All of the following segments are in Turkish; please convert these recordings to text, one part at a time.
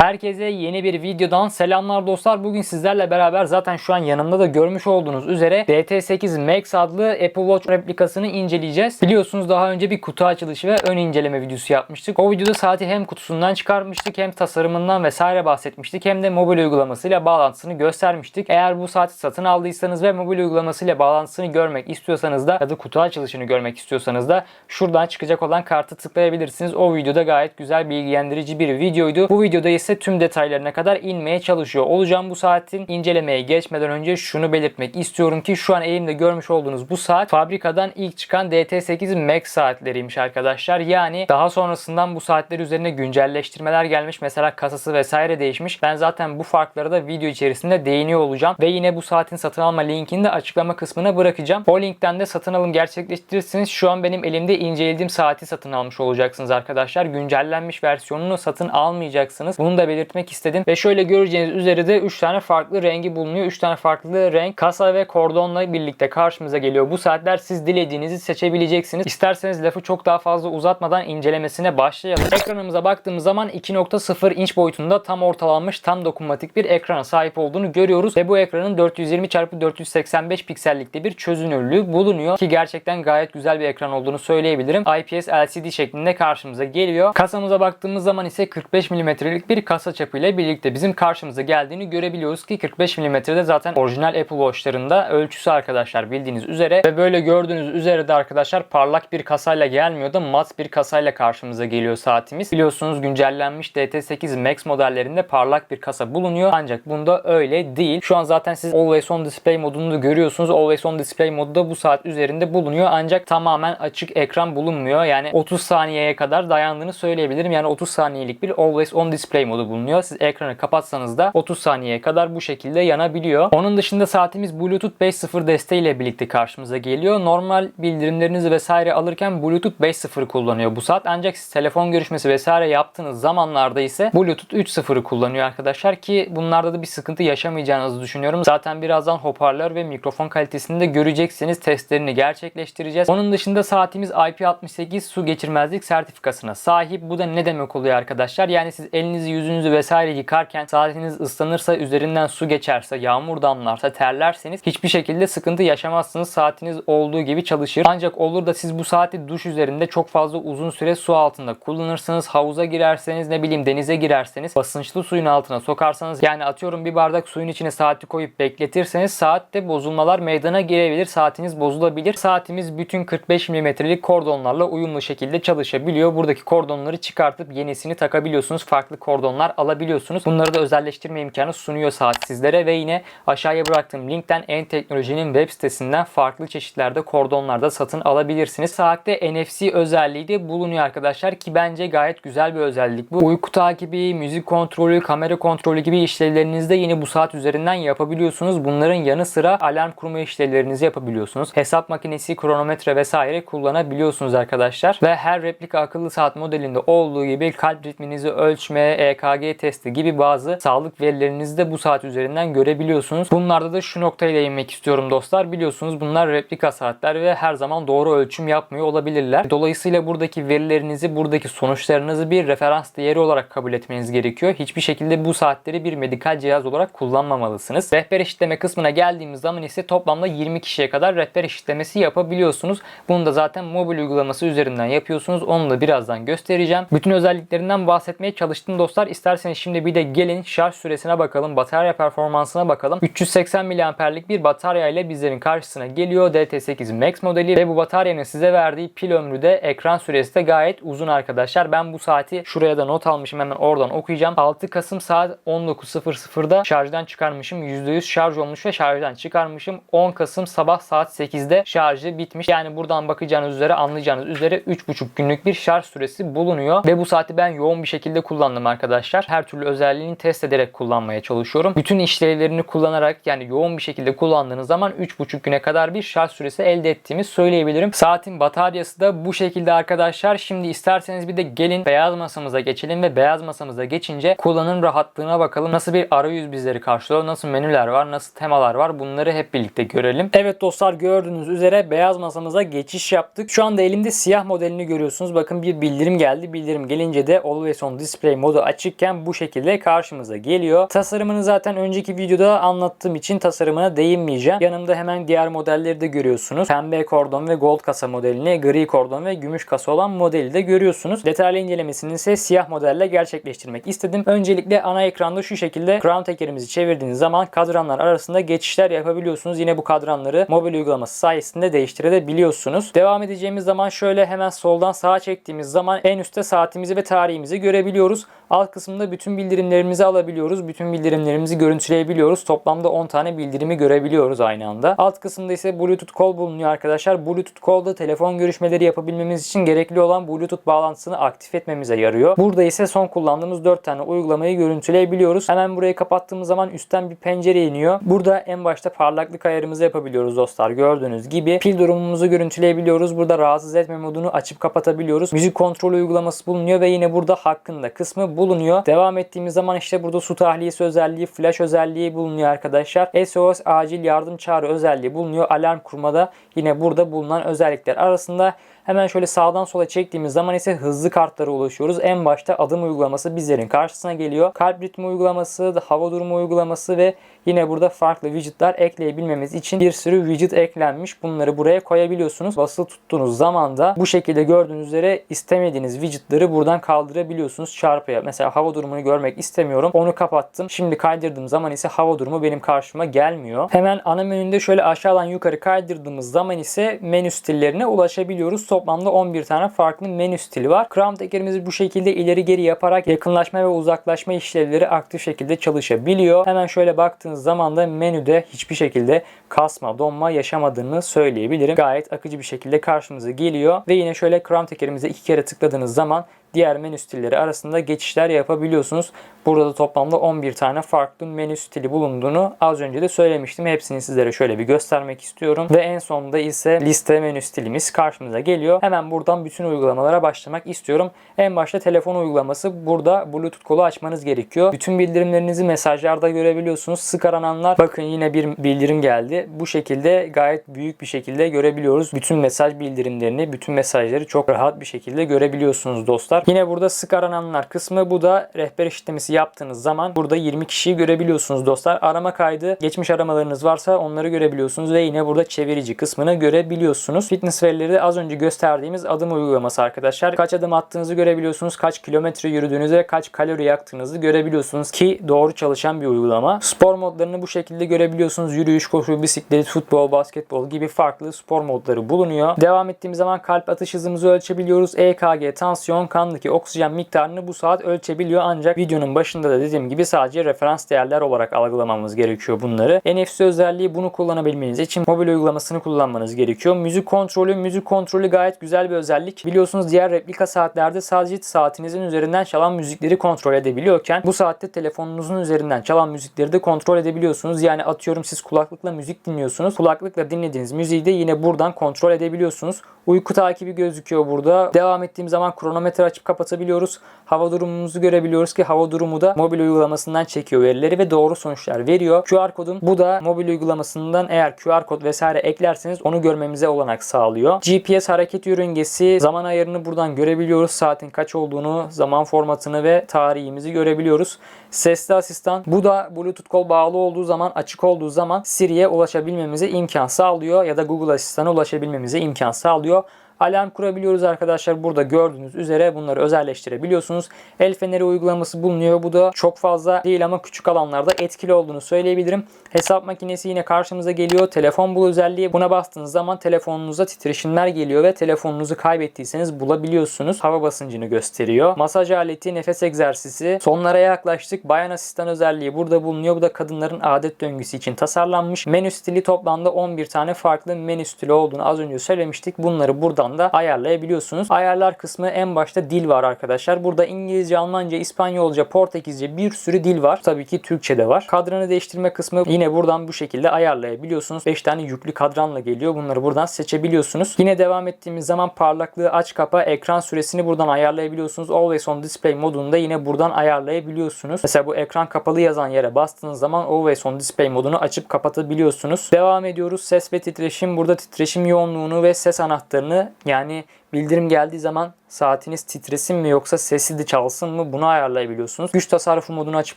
Herkese yeni bir videodan selamlar dostlar. Bugün sizlerle beraber zaten şu an yanımda da görmüş olduğunuz üzere DT8 Max adlı Apple Watch replikasını inceleyeceğiz. Biliyorsunuz daha önce bir kutu açılışı ve ön inceleme videosu yapmıştık. O videoda saati hem kutusundan çıkarmıştık hem tasarımından vesaire bahsetmiştik hem de mobil uygulamasıyla bağlantısını göstermiştik. Eğer bu saati satın aldıysanız ve mobil uygulamasıyla bağlantısını görmek istiyorsanız da ya da kutu açılışını görmek istiyorsanız da şuradan çıkacak olan kartı tıklayabilirsiniz. O videoda gayet güzel bilgilendirici bir videoydu. Bu videoda ise tüm detaylarına kadar inmeye çalışıyor olacağım. Bu saatin incelemeye geçmeden önce şunu belirtmek istiyorum ki şu an elimde görmüş olduğunuz bu saat fabrikadan ilk çıkan DT8 Max saatleriymiş arkadaşlar. Yani daha sonrasından bu saatler üzerine güncelleştirmeler gelmiş. Mesela kasası vesaire değişmiş. Ben zaten bu farkları da video içerisinde değiniyor olacağım. Ve yine bu saatin satın alma linkini de açıklama kısmına bırakacağım. O linkten de satın alım gerçekleştirirsiniz. Şu an benim elimde incelediğim saati satın almış olacaksınız arkadaşlar. Güncellenmiş versiyonunu satın almayacaksınız. Bunu da belirtmek istedim. Ve şöyle göreceğiniz üzere de 3 tane farklı rengi bulunuyor. 3 tane farklı renk kasa ve kordonla birlikte karşımıza geliyor. Bu saatler siz dilediğinizi seçebileceksiniz. İsterseniz lafı çok daha fazla uzatmadan incelemesine başlayalım. Ekranımıza baktığımız zaman 2.0 inç boyutunda tam ortalanmış tam dokunmatik bir ekrana sahip olduğunu görüyoruz. Ve bu ekranın 420 x 485 piksellikte bir çözünürlüğü bulunuyor. Ki gerçekten gayet güzel bir ekran olduğunu söyleyebilirim. IPS LCD şeklinde karşımıza geliyor. Kasamıza baktığımız zaman ise 45 mm'lik bir kasa çapıyla birlikte bizim karşımıza geldiğini görebiliyoruz ki 45 mm'de zaten orijinal Apple Watch'larında ölçüsü arkadaşlar bildiğiniz üzere ve böyle gördüğünüz üzere de arkadaşlar parlak bir kasayla gelmiyor da mat bir kasayla karşımıza geliyor saatimiz. Biliyorsunuz güncellenmiş DT8 Max modellerinde parlak bir kasa bulunuyor ancak bunda öyle değil. Şu an zaten siz Always On Display modunu da görüyorsunuz. Always On Display modu da bu saat üzerinde bulunuyor ancak tamamen açık ekran bulunmuyor. Yani 30 saniyeye kadar dayandığını söyleyebilirim. Yani 30 saniyelik bir Always On Display modu bulunuyor. Siz ekranı kapatsanız da 30 saniyeye kadar bu şekilde yanabiliyor. Onun dışında saatimiz Bluetooth 5.0 desteğiyle birlikte karşımıza geliyor. Normal bildirimlerinizi vesaire alırken Bluetooth 5.0 kullanıyor bu saat. Ancak siz telefon görüşmesi vesaire yaptığınız zamanlarda ise Bluetooth 3.0'ı kullanıyor arkadaşlar ki bunlarda da bir sıkıntı yaşamayacağınızı düşünüyorum. Zaten birazdan hoparlör ve mikrofon kalitesini de göreceksiniz. Testlerini gerçekleştireceğiz. Onun dışında saatimiz IP68 su geçirmezlik sertifikasına sahip. Bu da ne demek oluyor arkadaşlar? Yani siz elinizi yüzünüzü vesaire yıkarken saatiniz ıslanırsa üzerinden su geçerse, yağmur damlarsa, terlerseniz hiçbir şekilde sıkıntı yaşamazsınız. Saatiniz olduğu gibi çalışır. Ancak olur da siz bu saati duş üzerinde çok fazla uzun süre su altında kullanırsınız. Havuza girerseniz ne bileyim denize girerseniz basınçlı suyun altına sokarsanız yani atıyorum bir bardak suyun içine saati koyup bekletirseniz saatte bozulmalar meydana gelebilir. Saatiniz bozulabilir. Saatimiz bütün 45 mm'lik kordonlarla uyumlu şekilde çalışabiliyor. Buradaki kordonları çıkartıp yenisini takabiliyorsunuz. Farklı kordonlar alabiliyorsunuz. Bunları da özelleştirme imkanı sunuyor saat sizlere ve yine aşağıya bıraktığım linkten en teknolojinin web sitesinden farklı çeşitlerde kordonlarda satın alabilirsiniz. Saatte NFC özelliği de bulunuyor arkadaşlar ki bence gayet güzel bir özellik bu. Uyku takibi, müzik kontrolü, kamera kontrolü gibi işlevlerinizde yine bu saat üzerinden yapabiliyorsunuz. Bunların yanı sıra alarm kurma işlevlerinizi yapabiliyorsunuz. Hesap makinesi, kronometre vesaire kullanabiliyorsunuz arkadaşlar. Ve her replika akıllı saat modelinde olduğu gibi kalp ritminizi ölçme, EKG testi gibi bazı sağlık verilerinizi de bu saat üzerinden görebiliyorsunuz. Bunlarda da şu noktaya değinmek istiyorum dostlar. Biliyorsunuz bunlar replika saatler ve her zaman doğru ölçüm yapmıyor olabilirler. Dolayısıyla buradaki verilerinizi, buradaki sonuçlarınızı bir referans değeri olarak kabul etmeniz gerekiyor. Hiçbir şekilde bu saatleri bir medikal cihaz olarak kullanmamalısınız. Rehber eşitleme kısmına geldiğimiz zaman ise toplamda 20 kişiye kadar rehber eşitlemesi yapabiliyorsunuz. Bunu da zaten mobil uygulaması üzerinden yapıyorsunuz. Onu da birazdan göstereceğim. Bütün özelliklerinden bahsetmeye çalıştım dostlar. İsterseniz şimdi bir de gelin şarj süresine bakalım. Batarya performansına bakalım. 380 mAh'lik bir batarya ile bizlerin karşısına geliyor. DT8 Max modeli ve bu bataryanın size verdiği pil ömrü de ekran süresi de gayet uzun arkadaşlar. Ben bu saati şuraya da not almışım. Hemen oradan okuyacağım. 6 Kasım saat 19.00'da şarjdan çıkarmışım. %100 şarj olmuş ve şarjdan çıkarmışım. 10 Kasım sabah saat 8'de şarjı bitmiş. Yani buradan bakacağınız üzere anlayacağınız üzere 3,5 günlük bir şarj süresi bulunuyor. Ve bu saati ben yoğun bir şekilde kullandım arkadaşlar. Her türlü özelliğini test ederek kullanmaya çalışıyorum. Bütün işlevlerini kullanarak yani yoğun bir şekilde kullandığınız zaman 3,5 güne kadar bir şarj süresi elde ettiğimi söyleyebilirim. Saatin bataryası da bu şekilde arkadaşlar. Şimdi isterseniz bir de gelin beyaz masamıza geçelim ve beyaz masamıza geçince kullanım rahatlığına bakalım. Nasıl bir arayüz bizleri karşılıyor, nasıl menüler var, nasıl temalar var bunları hep birlikte görelim. Evet dostlar gördüğünüz üzere beyaz masamıza geçiş yaptık. Şu anda elimde siyah modelini görüyorsunuz. Bakın bir bildirim geldi. Bildirim gelince de Always On Display modu açık açıkken bu şekilde karşımıza geliyor. Tasarımını zaten önceki videoda anlattığım için tasarımına değinmeyeceğim. Yanımda hemen diğer modelleri de görüyorsunuz. Pembe kordon ve gold kasa modelini, gri kordon ve gümüş kasa olan modeli de görüyorsunuz. Detaylı incelemesini ise siyah modelle gerçekleştirmek istedim. Öncelikle ana ekranda şu şekilde crown tekerimizi çevirdiğiniz zaman kadranlar arasında geçişler yapabiliyorsunuz. Yine bu kadranları mobil uygulaması sayesinde değiştirebiliyorsunuz. Devam edeceğimiz zaman şöyle hemen soldan sağa çektiğimiz zaman en üstte saatimizi ve tarihimizi görebiliyoruz. Alt kısımda bütün bildirimlerimizi alabiliyoruz. Bütün bildirimlerimizi görüntüleyebiliyoruz. Toplamda 10 tane bildirimi görebiliyoruz aynı anda. Alt kısımda ise Bluetooth Call bulunuyor arkadaşlar. Bluetooth Call'da telefon görüşmeleri yapabilmemiz için gerekli olan Bluetooth bağlantısını aktif etmemize yarıyor. Burada ise son kullandığımız 4 tane uygulamayı görüntüleyebiliyoruz. Hemen burayı kapattığımız zaman üstten bir pencere iniyor. Burada en başta parlaklık ayarımızı yapabiliyoruz dostlar. Gördüğünüz gibi pil durumumuzu görüntüleyebiliyoruz. Burada rahatsız etme modunu açıp kapatabiliyoruz. Müzik kontrol uygulaması bulunuyor ve yine burada hakkında kısmı bulunuyor. Devam ettiğimiz zaman işte burada su tahliyesi özelliği, flash özelliği bulunuyor arkadaşlar. SOS acil yardım çağrı özelliği bulunuyor. Alarm kurmada yine burada bulunan özellikler arasında Hemen şöyle sağdan sola çektiğimiz zaman ise hızlı kartlara ulaşıyoruz. En başta adım uygulaması bizlerin karşısına geliyor. Kalp ritmi uygulaması, hava durumu uygulaması ve yine burada farklı widgetler ekleyebilmemiz için bir sürü widget eklenmiş. Bunları buraya koyabiliyorsunuz. Basılı tuttuğunuz zaman da bu şekilde gördüğünüz üzere istemediğiniz widgetleri buradan kaldırabiliyorsunuz çarpıya. Mesela hava durumunu görmek istemiyorum. Onu kapattım. Şimdi kaydırdığım zaman ise hava durumu benim karşıma gelmiyor. Hemen ana menüde şöyle aşağıdan yukarı kaydırdığımız zaman ise menü stillerine ulaşabiliyoruz. Toplamda 11 tane farklı menü stili var. Crown tekerimizi bu şekilde ileri geri yaparak yakınlaşma ve uzaklaşma işlevleri aktif şekilde çalışabiliyor. Hemen şöyle baktığınız zaman da menüde hiçbir şekilde kasma, donma yaşamadığını söyleyebilirim. Gayet akıcı bir şekilde karşımıza geliyor. Ve yine şöyle Crown tekerimize iki kere tıkladığınız zaman diğer menü stilleri arasında geçişler yapabiliyorsunuz. Burada da toplamda 11 tane farklı menü stili bulunduğunu az önce de söylemiştim. Hepsini sizlere şöyle bir göstermek istiyorum. Ve en sonunda ise liste menü stilimiz karşımıza geliyor. Hemen buradan bütün uygulamalara başlamak istiyorum. En başta telefon uygulaması. Burada Bluetooth kolu açmanız gerekiyor. Bütün bildirimlerinizi mesajlarda görebiliyorsunuz. Sık arananlar bakın yine bir bildirim geldi. Bu şekilde gayet büyük bir şekilde görebiliyoruz. Bütün mesaj bildirimlerini, bütün mesajları çok rahat bir şekilde görebiliyorsunuz dostlar. Yine burada sık arananlar kısmı bu da rehber işlemesi yaptığınız zaman burada 20 kişiyi görebiliyorsunuz dostlar. Arama kaydı, geçmiş aramalarınız varsa onları görebiliyorsunuz ve yine burada çevirici kısmını görebiliyorsunuz. Fitness verileri az önce gösterdiğimiz adım uygulaması arkadaşlar. Kaç adım attığınızı görebiliyorsunuz, kaç kilometre yürüdüğünüzü ve kaç kalori yaktığınızı görebiliyorsunuz ki doğru çalışan bir uygulama. Spor modlarını bu şekilde görebiliyorsunuz. Yürüyüş, koşu, bisiklet, futbol, basketbol gibi farklı spor modları bulunuyor. Devam ettiğimiz zaman kalp atış hızımızı ölçebiliyoruz. EKG, tansiyon, kandaki oksijen miktarını bu saat ölçebiliyor ancak videonun başında da dediğim gibi sadece referans değerler olarak algılamamız gerekiyor bunları. NFC özelliği bunu kullanabilmeniz için mobil uygulamasını kullanmanız gerekiyor. Müzik kontrolü, müzik kontrolü gayet güzel bir özellik. Biliyorsunuz diğer replika saatlerde sadece saatinizin üzerinden çalan müzikleri kontrol edebiliyorken bu saatte telefonunuzun üzerinden çalan müzikleri de kontrol edebiliyorsunuz. Yani atıyorum siz kulaklıkla müzik dinliyorsunuz. Kulaklıkla dinlediğiniz müziği de yine buradan kontrol edebiliyorsunuz. Uyku takibi gözüküyor burada. Devam ettiğim zaman kronometre açıp kapatabiliyoruz. Hava durumumuzu görebiliyoruz ki hava durumu da mobil uygulamasından çekiyor verileri ve doğru sonuçlar veriyor. QR kodun bu da mobil uygulamasından eğer QR kod vesaire eklerseniz onu görmemize olanak sağlıyor. GPS hareket yörüngesi zaman ayarını buradan görebiliyoruz. Saatin kaç olduğunu, zaman formatını ve tarihimizi görebiliyoruz. Sesli asistan bu da Bluetooth kol bağlı olduğu zaman açık olduğu zaman Siri'ye ulaşabilmemize imkan sağlıyor ya da Google asistana ulaşabilmemize imkan sağlıyor. Alarm kurabiliyoruz arkadaşlar. Burada gördüğünüz üzere bunları özelleştirebiliyorsunuz. El feneri uygulaması bulunuyor. Bu da çok fazla değil ama küçük alanlarda etkili olduğunu söyleyebilirim. Hesap makinesi yine karşımıza geliyor. Telefon bul özelliği. Buna bastığınız zaman telefonunuza titreşimler geliyor ve telefonunuzu kaybettiyseniz bulabiliyorsunuz. Hava basıncını gösteriyor. Masaj aleti, nefes egzersizi. Sonlara yaklaştık. Bayan asistan özelliği burada bulunuyor. Bu da kadınların adet döngüsü için tasarlanmış. Menü stili toplamda 11 tane farklı menü stili olduğunu az önce söylemiştik. Bunları buradan da ayarlayabiliyorsunuz. Ayarlar kısmı en başta dil var arkadaşlar. Burada İngilizce, Almanca, İspanyolca, Portekizce bir sürü dil var. Tabii ki Türkçe de var. Kadranı değiştirme kısmı yine buradan bu şekilde ayarlayabiliyorsunuz. 5 tane yüklü kadranla geliyor. Bunları buradan seçebiliyorsunuz. Yine devam ettiğimiz zaman parlaklığı aç kapa, ekran süresini buradan ayarlayabiliyorsunuz. Always on display modunda yine buradan ayarlayabiliyorsunuz. Mesela bu ekran kapalı yazan yere bastığınız zaman Always on display modunu açıp kapatabiliyorsunuz. Devam ediyoruz. Ses ve titreşim. Burada titreşim yoğunluğunu ve ses anahtarını yani Bildirim geldiği zaman saatiniz titresin mi yoksa sesli de çalsın mı bunu ayarlayabiliyorsunuz. Güç tasarrufu modunu açıp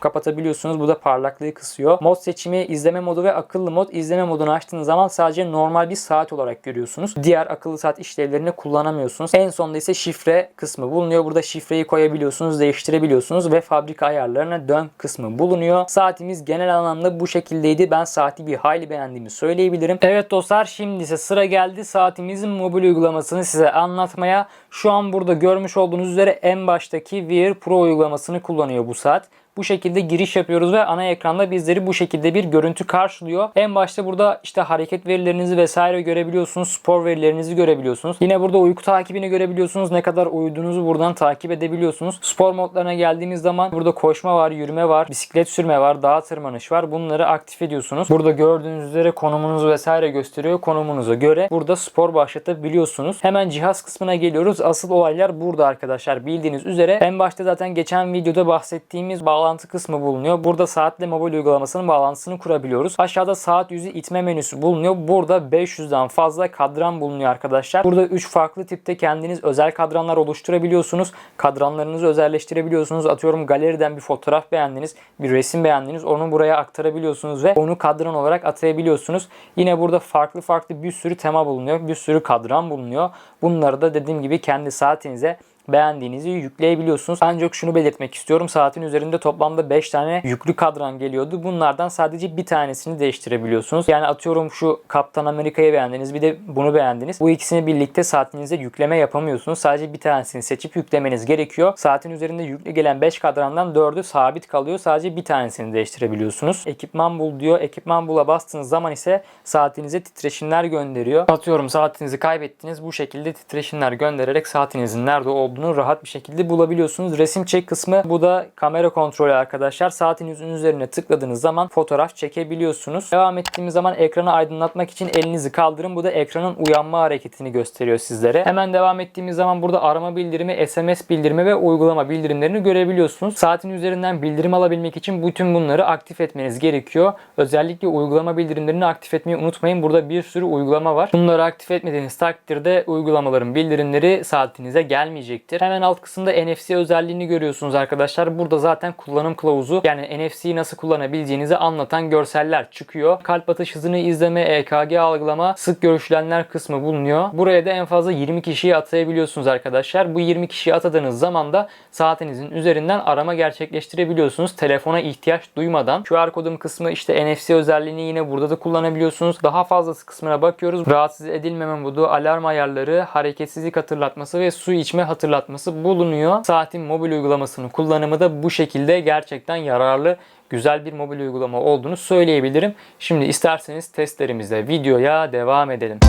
kapatabiliyorsunuz. Bu da parlaklığı kısıyor. Mod seçimi izleme modu ve akıllı mod. İzleme modunu açtığınız zaman sadece normal bir saat olarak görüyorsunuz. Diğer akıllı saat işlevlerini kullanamıyorsunuz. En sonda ise şifre kısmı bulunuyor. Burada şifreyi koyabiliyorsunuz, değiştirebiliyorsunuz ve fabrika ayarlarına dön kısmı bulunuyor. Saatimiz genel anlamda bu şekildeydi. Ben saati bir hayli beğendiğimi söyleyebilirim. Evet dostlar şimdi ise sıra geldi saatimizin mobil uygulamasını size anlatmaya. Şu an burada görmüş olduğunuz üzere en baştaki Wear Pro uygulamasını kullanıyor bu saat. Bu şekilde giriş yapıyoruz ve ana ekranda bizleri bu şekilde bir görüntü karşılıyor. En başta burada işte hareket verilerinizi vesaire görebiliyorsunuz. Spor verilerinizi görebiliyorsunuz. Yine burada uyku takibini görebiliyorsunuz. Ne kadar uyuduğunuzu buradan takip edebiliyorsunuz. Spor modlarına geldiğimiz zaman burada koşma var, yürüme var, bisiklet sürme var, dağ tırmanış var. Bunları aktif ediyorsunuz. Burada gördüğünüz üzere konumunuzu vesaire gösteriyor. Konumunuza göre burada spor başlatabiliyorsunuz. Hemen cihaz kısmına geliyoruz. Asıl olaylar burada arkadaşlar. Bildiğiniz üzere en başta zaten geçen videoda bahsettiğimiz bağlantı kısmı bulunuyor. Burada saatle mobil uygulamasının bağlantısını kurabiliyoruz. Aşağıda saat yüzü itme menüsü bulunuyor. Burada 500'den fazla kadran bulunuyor arkadaşlar. Burada 3 farklı tipte kendiniz özel kadranlar oluşturabiliyorsunuz. Kadranlarınızı özelleştirebiliyorsunuz. Atıyorum galeriden bir fotoğraf beğendiniz, bir resim beğendiniz. Onu buraya aktarabiliyorsunuz ve onu kadran olarak atayabiliyorsunuz. Yine burada farklı farklı bir sürü tema bulunuyor. Bir sürü kadran bulunuyor. Bunları da dediğim gibi kendi saatinize beğendiğinizi yükleyebiliyorsunuz. Ancak şunu belirtmek istiyorum. Saatin üzerinde toplamda 5 tane yüklü kadran geliyordu. Bunlardan sadece bir tanesini değiştirebiliyorsunuz. Yani atıyorum şu Kaptan Amerika'yı beğendiniz bir de bunu beğendiniz. Bu ikisini birlikte saatinize yükleme yapamıyorsunuz. Sadece bir tanesini seçip yüklemeniz gerekiyor. Saatin üzerinde yüklü gelen 5 kadrandan 4'ü sabit kalıyor. Sadece bir tanesini değiştirebiliyorsunuz. Ekipman bul diyor. Ekipman bula bastığınız zaman ise saatinize titreşimler gönderiyor. Atıyorum saatinizi kaybettiniz. Bu şekilde titreşimler göndererek saatinizin nerede olduğunu olduğunu rahat bir şekilde bulabiliyorsunuz. Resim çek kısmı bu da kamera kontrolü arkadaşlar. Saatinizin üzerine tıkladığınız zaman fotoğraf çekebiliyorsunuz. Devam ettiğimiz zaman ekranı aydınlatmak için elinizi kaldırın. Bu da ekranın uyanma hareketini gösteriyor sizlere. Hemen devam ettiğimiz zaman burada arama bildirimi, SMS bildirimi ve uygulama bildirimlerini görebiliyorsunuz. Saatin üzerinden bildirim alabilmek için bütün bunları aktif etmeniz gerekiyor. Özellikle uygulama bildirimlerini aktif etmeyi unutmayın. Burada bir sürü uygulama var. Bunları aktif etmediğiniz takdirde uygulamaların bildirimleri saatinize gelmeyecek gelecektir. Hemen alt kısımda NFC özelliğini görüyorsunuz arkadaşlar. Burada zaten kullanım kılavuzu yani NFC'yi nasıl kullanabileceğinizi anlatan görseller çıkıyor. Kalp atış hızını izleme, EKG algılama, sık görüşülenler kısmı bulunuyor. Buraya da en fazla 20 kişiyi atayabiliyorsunuz arkadaşlar. Bu 20 kişiyi atadığınız zaman da saatinizin üzerinden arama gerçekleştirebiliyorsunuz. Telefona ihtiyaç duymadan. QR kodum kısmı işte NFC özelliğini yine burada da kullanabiliyorsunuz. Daha fazlası kısmına bakıyoruz. Rahatsız edilmeme modu, alarm ayarları, hareketsizlik hatırlatması ve su içme hatırlatması hatırlatması bulunuyor. Saatin mobil uygulamasının kullanımı da bu şekilde gerçekten yararlı güzel bir mobil uygulama olduğunu söyleyebilirim. Şimdi isterseniz testlerimizle videoya devam edelim.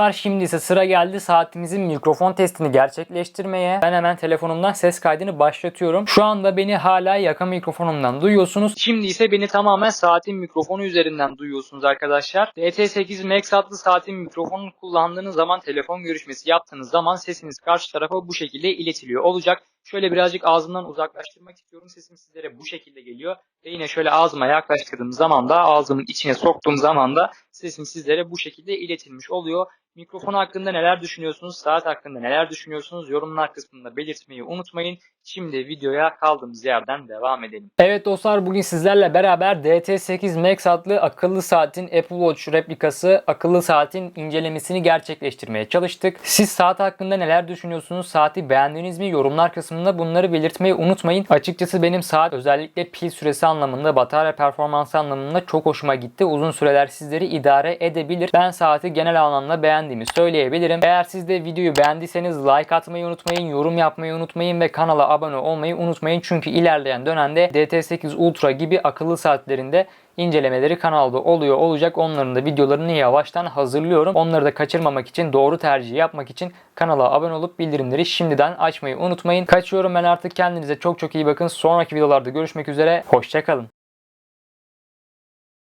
Dostlar şimdi ise sıra geldi saatimizin mikrofon testini gerçekleştirmeye. Ben hemen telefonumdan ses kaydını başlatıyorum. Şu anda beni hala yaka mikrofonumdan duyuyorsunuz. Şimdi ise beni tamamen saatin mikrofonu üzerinden duyuyorsunuz arkadaşlar. DT8 Max adlı saatin mikrofonunu kullandığınız zaman telefon görüşmesi yaptığınız zaman sesiniz karşı tarafa bu şekilde iletiliyor olacak. Şöyle birazcık ağzımdan uzaklaştırmak istiyorum. Sesim sizlere bu şekilde geliyor. Ve yine şöyle ağzıma yaklaştırdığım zaman da ağzımın içine soktuğum zaman da sesim sizlere bu şekilde iletilmiş oluyor. Mikrofon hakkında neler düşünüyorsunuz? Saat hakkında neler düşünüyorsunuz? Yorumlar kısmında belirtmeyi unutmayın. Şimdi videoya kaldığımız yerden devam edelim. Evet dostlar bugün sizlerle beraber DT8 Max adlı akıllı saatin Apple Watch replikası akıllı saatin incelemesini gerçekleştirmeye çalıştık. Siz saat hakkında neler düşünüyorsunuz? Saati beğendiniz mi? Yorumlar kısmında bunları belirtmeyi unutmayın. Açıkçası benim saat özellikle pil süresi anlamında, batarya performansı anlamında çok hoşuma gitti. Uzun süreler sizleri idare edebilir. Ben saati genel anlamda beğendim beğendiğimi söyleyebilirim. Eğer siz de videoyu beğendiyseniz like atmayı unutmayın, yorum yapmayı unutmayın ve kanala abone olmayı unutmayın. Çünkü ilerleyen dönemde DT8 Ultra gibi akıllı saatlerinde incelemeleri kanalda oluyor olacak. Onların da videolarını yavaştan hazırlıyorum. Onları da kaçırmamak için doğru tercih yapmak için kanala abone olup bildirimleri şimdiden açmayı unutmayın. Kaçıyorum ben artık kendinize çok çok iyi bakın. Sonraki videolarda görüşmek üzere. Hoşçakalın.